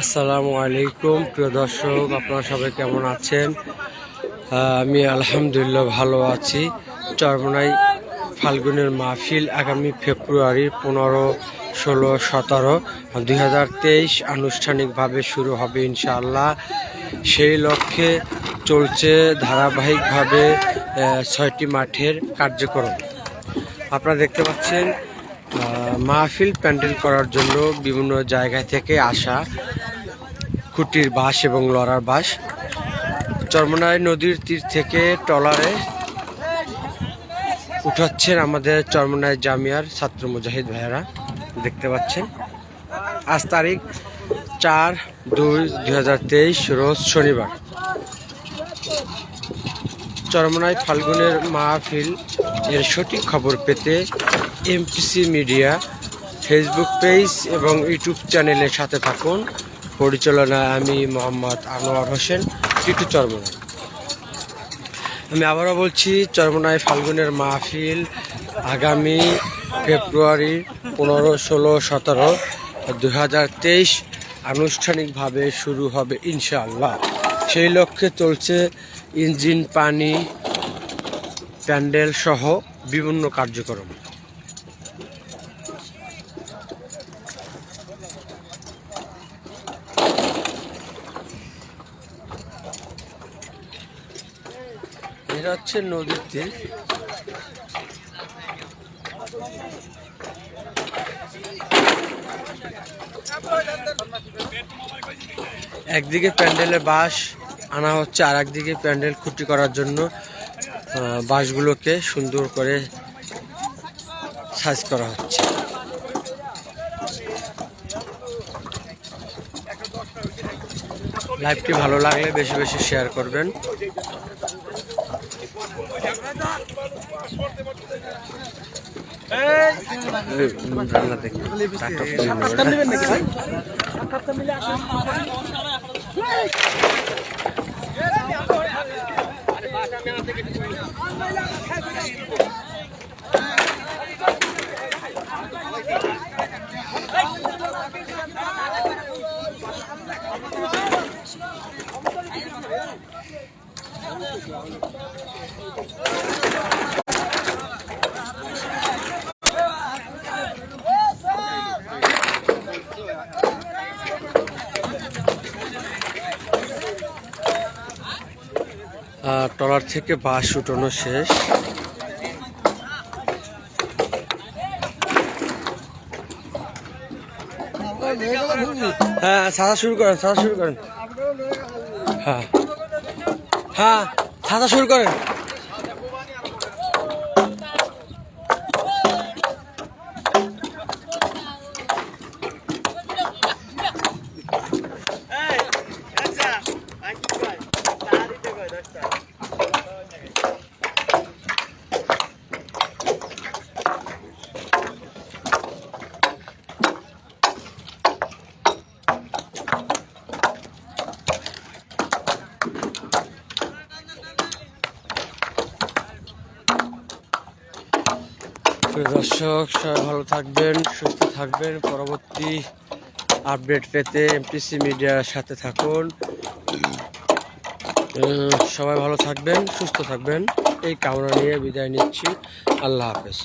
আসসালামু আলাইকুম, প্রিয় দর্শক, আপনারা সবাই কেমন আছেন? আমি আলহামদুলিল্লাহ ভালো আছি। চরমনাই ফাল্গুনের মাহফিল আগামী ফেব্রুয়ারি পনেরো, ষোলো, সতেরো, দুই হাজার তেইশ আনুষ্ঠানিকভাবে শুরু হবে ইনশাআল্লাহ। সেই লক্ষ্যে চলছে ধারাবাহিকভাবে ছয়টি মাঠের কার্যক্রম। আপনারা দেখতে পাচ্ছেন মাহফিল প্যান্ডেল করার জন্য বিভিন্ন জায়গা থেকে আসা খুঁটির বাঁশ এবং লড়ার বাঁশ। চরমনাই নদীর তীর থেকে ট্রলারে উঠাচ্ছেন আমাদের চরমনাই জামিয়ার ছাত্র মুজাহিদ ভাইয়েরা, দেখতে পাচ্ছেন। আজ তারিখ চার দুই দুই রোজ শনিবার। চরমনাই ফাল্গুনের মাহফিল এর সঠিক খবর পেতে এমপিসি মিডিয়া ফেসবুক পেজ এবং ইউটিউব চ্যানেলের সাথে থাকুন। পরিচালনায় আমি মোহাম্মদ আনোয়ার হোসেন, টিটু চরমনাই আমি আবারও বলছি চরমনাই ফাল্গুনের মাহফিল আগামী ফেব্রুয়ারি পনেরো, ষোলো, সতেরো দু হাজার তেইশ আনুষ্ঠানিকভাবে শুরু হবে ইনশাআল্লাহ। সেই লক্ষ্যে চলছে ইঞ্জিন পানি প্যান্ডেল সহ বিভিন্ন কার্যক্রম। এটা হচ্ছে নদীর তীর। একদিকে প্যান্ডেলে বাঁশ আনা হচ্ছে আর একদিকে প্যান্ডেল খুঁটি করার জন্য। বাঁশগুলোকে সুন্দর করে সাইজ করা হচ্ছে লাইভটি ভালো লাগলে বেশি বেশি শেয়ার করবেন রান্না দেখি। ট্রলার থেকে বাঁশ উঠানো শেষ। হ্যাঁ সাদা শুরু করেন সাদা শুরু করেন। হ্যাঁ। হ্যাঁ সাদা শুরু করেন। দর্শক, সবাই ভালো থাকবেন, সুস্থ থাকবেন। পরবর্তী আপডেট পেতে এমপিসি মিডিয়ার সাথে থাকুন। সবাই ভালো থাকবেন, সুস্থ থাকবেন। এই কামনা নিয়ে বিদায় নিচ্ছি। আল্লাহ হাফেজ।